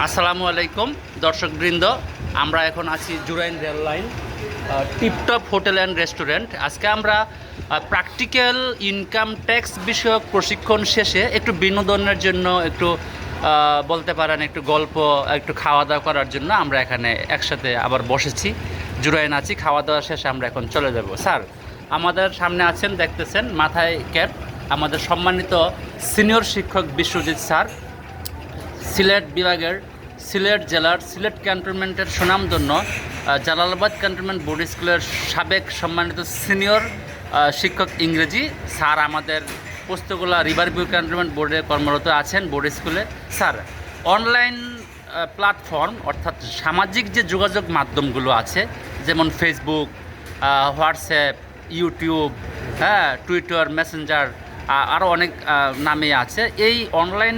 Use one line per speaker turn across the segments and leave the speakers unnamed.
আসসালামু আলাইকুম, দর্শকবৃন্দ। আমরা এখন আছি Jurain rail line Tiptop hotel and restaurant. আজকে আমরা প্র্যাকটিক্যাল ইনকাম ট্যাক্স বিষয়ক প্রশিক্ষণ শেষে একটু বিনোদনের জন্য একটু বলতে পারেন একটু গল্প, একটু খাওয়া দাওয়া করার জন্য আমরা এখানে একসাথে আবার বসেছি। জুরাইন আছি খাওয়া দাওয়া শেষে আমরা এখন চলে যাব। স্যার, আমাদের সামনে আছেন, দেখতেছেন, মাথায় ক্যাপ। আমাদের সম্মানিত সিনিয়র শিক্ষক বিশ্বজিৎ স্যার সিলেট বিভাগের সিলেট জেলার সিলেট ক্যান্টনমেন্টের সুনামধন্য জালালাবাদ ক্যান্টনমেন্ট বোর্ড স্কুলের সাবেক সম্মানিত সিনিয়র শিক্ষক ইংরেজি স্যার আমাদের পোস্তগোলা রিভার ভিউ ক্যান্টনমেন্ট বোর্ডে কর্মরত আছেন বোর্ড স্কুলে। স্যার, অনলাইন প্ল্যাটফর্ম অর্থাৎ সামাজিক যে যোগাযোগ মাধ্যমগুলো আছে, যেমন ফেসবুক হোয়াটসঅ্যাপ ইউটিউব হ্যাঁ টুইটার মেসেঞ্জার আরও অনেক নামে আছে। এই অনলাইন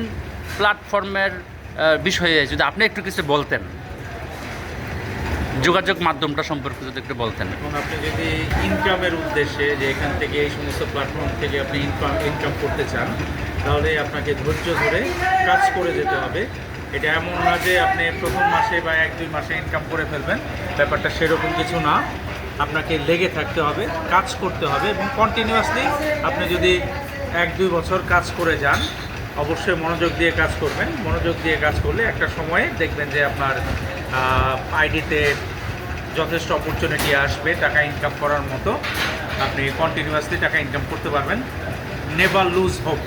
প্ল্যাটফর্মের বিষয়ে যদি আপনি একটু কিছু বলতেন। যোগাযোগ মাধ্যমটা সম্পর্কে যদি একটু বলতেন।
এখন আপনি যদি ইনকামের উদ্দেশ্যে যে এখান থেকে এই সমস্ত প্ল্যাটফর্ম থেকে আপনি ইনকাম ইনকাম করতে চান, তাহলে আপনাকে ধৈর্য ধরে কাজ করে যেতে হবে। এটা এমন না যে আপনি প্রথম মাসে বা এক, দুই মাসে ইনকাম করে ফেলবেন। ব্যাপারটা সেরকম কিছু না। আপনাকে লেগে থাকতে হবে, কাজ করতে হবে এবং কন্টিনিউয়াসলি আপনি যদি এক, দুই বছর কাজ করে যান অবশ্যই মনোযোগ দিয়ে কাজ করবেন। মনোযোগ দিয়ে কাজ করলে একটা সময়ে দেখবেন যে আপনার আইডিতে যথেষ্ট অপরচুনিটি আসবে, টাকা ইনকাম করার মতো। আপনি কন্টিনিউয়াসলি টাকা ইনকাম করতে পারবেন। নেভার লুজ হোপ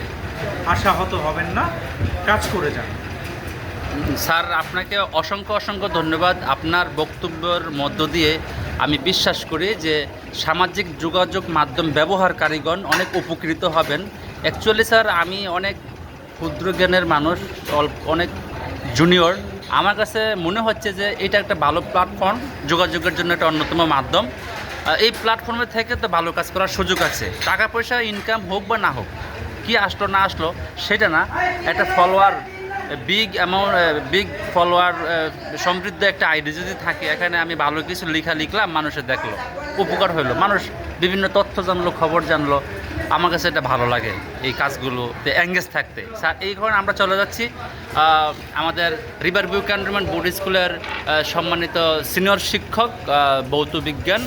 আশাহত হবেন না। কাজ করে যান।
স্যার, আপনাকে অসংখ্য অসংখ্য ধন্যবাদ। আপনার বক্তব্যের মধ্য দিয়ে আমি বিশ্বাস করি যে সামাজিক যোগাযোগ মাধ্যম ব্যবহারকারীগণ অনেক উপকৃত হবেন। অ্যাকচুয়ালি স্যার, আমি অনেক ক্ষুদ্র জ্ঞানের মানুষ অনেক জুনিয়র আমার কাছে মনে হচ্ছে যে এটা একটা ভালো প্ল্যাটফর্ম যোগাযোগের জন্য একটা অন্যতম মাধ্যম। এই প্ল্যাটফর্মে থেকে তো ভালো কাজ করার সুযোগ আছে। টাকা পয়সা ইনকাম হোক বা না হোক, কি আসলো না আসলো, সেটা না। একটা follower big amount big follower সমৃদ্ধ একটা আইডি যদি থাকে, এখানে আমি ভালো কিছু লেখা লিখলাম মানুষের দেখল, উপকার হলো। মানুষ বিভিন্ন তথ্য জানলো, খবর জানলো আমার কাছে এটা ভালো লাগে, এই কাজগুলোতে এঙ্গেজ থাকতে। স্যার, এই কারণে আমরা চলে যাচ্ছি আমাদের রিভার ভিউ ক্যান্টনমেন্ট বোর্ড স্কুলের সম্মানিত সিনিয়র শিক্ষক ভৌত বিজ্ঞান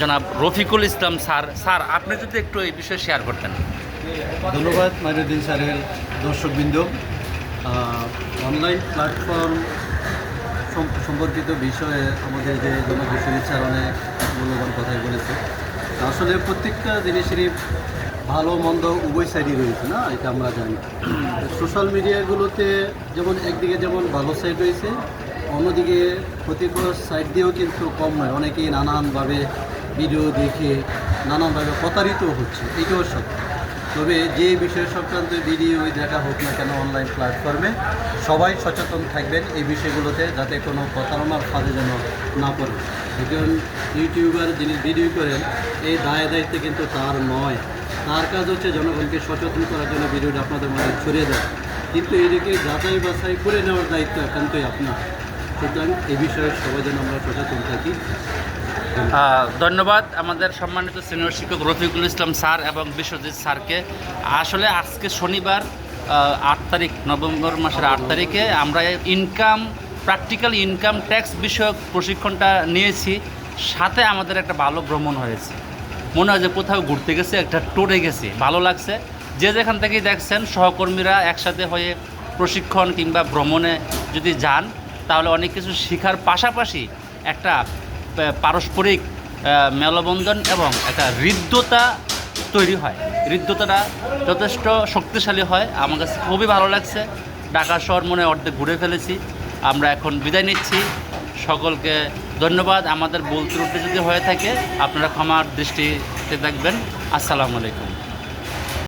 জনাব রফিকুল ইসলাম স্যার। স্যার, আপনি যদি একটু এই বিষয়ে শেয়ার করতেন।
ধন্যবাদ, মাইনুদ্দিন স্যারের দর্শকবৃন্দ। অনলাইন প্ল্যাটফর্ম সম্পর্কিত বিষয়ে আমাদের যে জনবিশ্বজিৎ স্যার মূল্যবান কথাই বলেছে। আসলে প্রত্যেকটা জিনিসেরই ভালো, মন্দ, উভয় সাইডই রয়েছে না? এটা আমরা জানি। সোশ্যাল মিডিয়াগুলোতে যেমন একদিকে যেমন ভালো সাইড রয়েছে, অন্যদিকে ক্ষতিকর সাইড দিয়েও কিন্তু কম নয়। অনেকেই নানানভাবে ভিডিও দেখে, নানানভাবে প্রতারিত হচ্ছে। এটাও সত্য। তবে যে বিষয় সংক্রান্ত ভিডিও দেখা হোক না কেন অনলাইন প্ল্যাটফর্মে সবাই সচেতন থাকবেন এই বিষয়গুলোতে যাতে কোনো প্রতারণার ফাঁদে যেন না পড়ে। একজন ইউটিউবার যিনি ভিডিও করেন, এই দায় দায়িত্ব কিন্তু তার নয়। তার কাজ হচ্ছে জনগণকে সচেতন করার জন্য ভিডিওটা আপনাদের মধ্যে ছড়িয়ে দেয় কিন্তু এদিকে যাচাই বাছাই করে নেওয়ার দায়িত্ব একান্তই আপনার। সুতরাং এ বিষয়ে সবাই যেন আমরা সচেতন থাকি।
ধন্যবাদ আমাদের সম্মানিত সিনিয়র শিক্ষক রফিকুল ইসলাম স্যার এবং বিশ্বজিৎ স্যারকে। আসলে আজকে শনিবার আট তারিখ, নভেম্বর মাসের আট তারিখে আমরা ইনকাম প্র্যাকটিক্যাল ইনকাম ট্যাক্স বিষয়ক প্রশিক্ষণটা নিয়েছি। সাথে আমাদের একটা ভালো ভ্রমণ হয়েছে। মনে হয় যে কোথাও ঘুরতে গেছে, একটা ট্যুরে গেছি। ভালো লাগছে। যে যেখান থেকেই দেখছেন, সহকর্মীরা একসাথে হয়ে প্রশিক্ষণ কিংবা ভ্রমণে যদি যান, তাহলে অনেক কিছু শেখার পাশাপাশি একটা পারস্পরিক মেলবন্ধন এবং একটা হৃদ্যতা তৈরি হয়। হৃদ্যতাটা যথেষ্ট শক্তিশালী হয়। আমার কাছে খুবই ভালো লাগছে। ঢাকা শহর মনে অর্ধেক ঘুরে ফেলেছি। আমরা এখন বিদায় নিচ্ছি। সকলকে ধন্যবাদ। আমাদের বলতে ত্রুটি যদি হয়ে থাকে, আপনারা ক্ষমার দৃষ্টিতে দেখবেন। আসসালামু আলাইকুম।